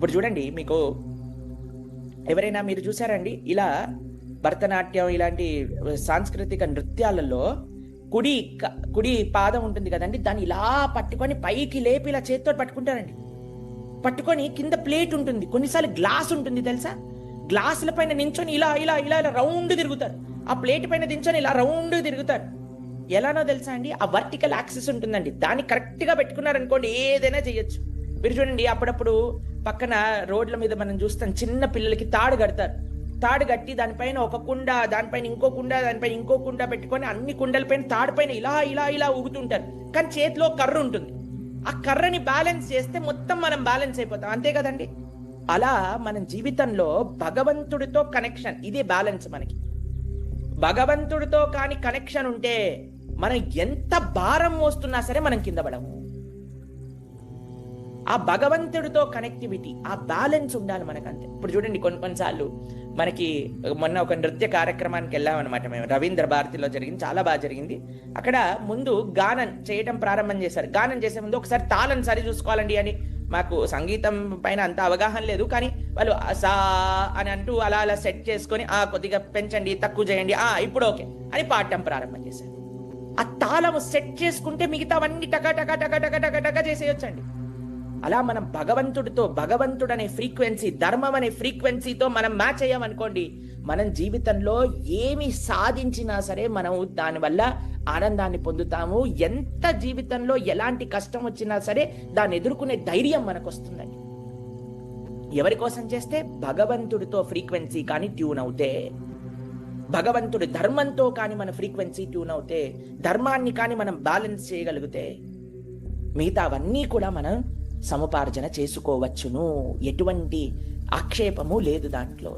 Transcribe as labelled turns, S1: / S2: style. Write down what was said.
S1: ఇప్పుడు చూడండి మీకు ఎవరైనా మీరు చూసారండి ఇలా భరతనాట్యం ఇలాంటి సాంస్కృతిక నృత్యాలలో కుడి కుడి పాదం ఉంటుంది కదండి దాన్ని ఇలా పట్టుకొని పైకి లేపి ఇలా చేతితో పట్టుకుంటారండి. పట్టుకొని కింద ప్లేట్ ఉంటుంది. కొన్నిసార్లు గ్లాస్ ఉంటుంది తెలుసా? గ్లాసుల పైన నించొని ఇలా ఇలా ఇలా ఇలా రౌండ్ తిరుగుతారు. ఆ ప్లేట్ పైన నించొని ఇలా రౌండ్ తిరుగుతారు. ఎలానో తెలుసా అండి? ఆ వర్టికల్ యాక్సెస్ ఉంటుందండి. దాన్ని కరెక్ట్గా పెట్టుకున్నారనుకోండి ఏదైనా చేయొచ్చు. మీరు చూడండి అప్పుడప్పుడు పక్కన రోడ్ల మీద మనం చూస్తాం చిన్న పిల్లలకి తాడు కడతారు. తాడు కట్టి దానిపైన ఒక కుండ దానిపైన ఇంకో కుండ దానిపైన ఇంకో కుండ పెట్టుకొని అన్ని కుండలపైన తాడుపైన ఇలా ఇలా ఇలా ఊగుతుంటారు. కానీ చేతిలో కర్ర ఉంటుంది. ఆ కర్రని బ్యాలెన్స్ చేస్తే మొత్తం మనం బ్యాలెన్స్ అయిపోతాం. అంతే కదండి? అలా మన జీవితంలో భగవంతుడితో కనెక్షన్ ఇదే బ్యాలెన్స్ మనకి. భగవంతుడితో కాని కనెక్షన్ ఉంటే మనం ఎంత భారం మోస్తున్నా సరే మనం కింద పడము. ఆ భగవంతుడితో కనెక్టివిటీ ఆ బ్యాలెన్స్ ఉండాలి మనకు అంతే ఇప్పుడు చూడండి కొన్ని కొన్నిసార్లు మనకి మొన్న ఒక నృత్య కార్యక్రమానికి వెళ్ళామన్నమాట మేము. రవీంద్ర భారతిలో జరిగింది చాలా బాగా జరిగింది. అక్కడ ముందు గానం చేయటం ప్రారంభం చేశారు. గానం చేసే ముందు ఒకసారి తాళం సరి చూసుకోవాలండి అని మాకు సంగీతం పైన అంత అవగాహన లేదు. కానీ వాళ్ళు ఆ సా అని అంటూ అలా అలా సెట్ చేసుకొని ఆ కొద్దిగా పెంచండి తక్కువ చేయండి ఆ ఇప్పుడు ఓకే అని పాడటం ప్రారంభం చేశారు. ఆ తాళం సెట్ చేసుకుంటే మిగతావన్నీ టకా టకా టకా టకా టకా టకా చేసేయొచ్చండి. అలా మనం భగవంతుడితో భగవంతుడు అనే ఫ్రీక్వెన్సీ ధర్మం అనే ఫ్రీక్వెన్సీతో మనం మ్యాచ్ అయ్యామనుకోండి మనం జీవితంలో ఏమి సాధించినా సరే మనం దానివల్ల ఆనందాన్ని పొందుతాము. ఎంత జీవితంలో ఎలాంటి కష్టం వచ్చినా సరే దాన్ని ఎదుర్కొనే ధైర్యం మనకు వస్తుందండి ఎవరి కోసం చేస్తే? భగవంతుడితో ఫ్రీక్వెన్సీ కానీ ట్యూన్ అవుతే. భగవంతుడి ధర్మంతో కానీ మన ఫ్రీక్వెన్సీ ట్యూన్ అవుతే. ధర్మాన్ని కానీ మనం బ్యాలెన్స్ చేయగలిగితే మిగతావన్నీ కూడా మనం సముపార్జన చేసుకోవచ్చును. ఎటువంటి ఆక్షేపము లేదు దాంట్లో.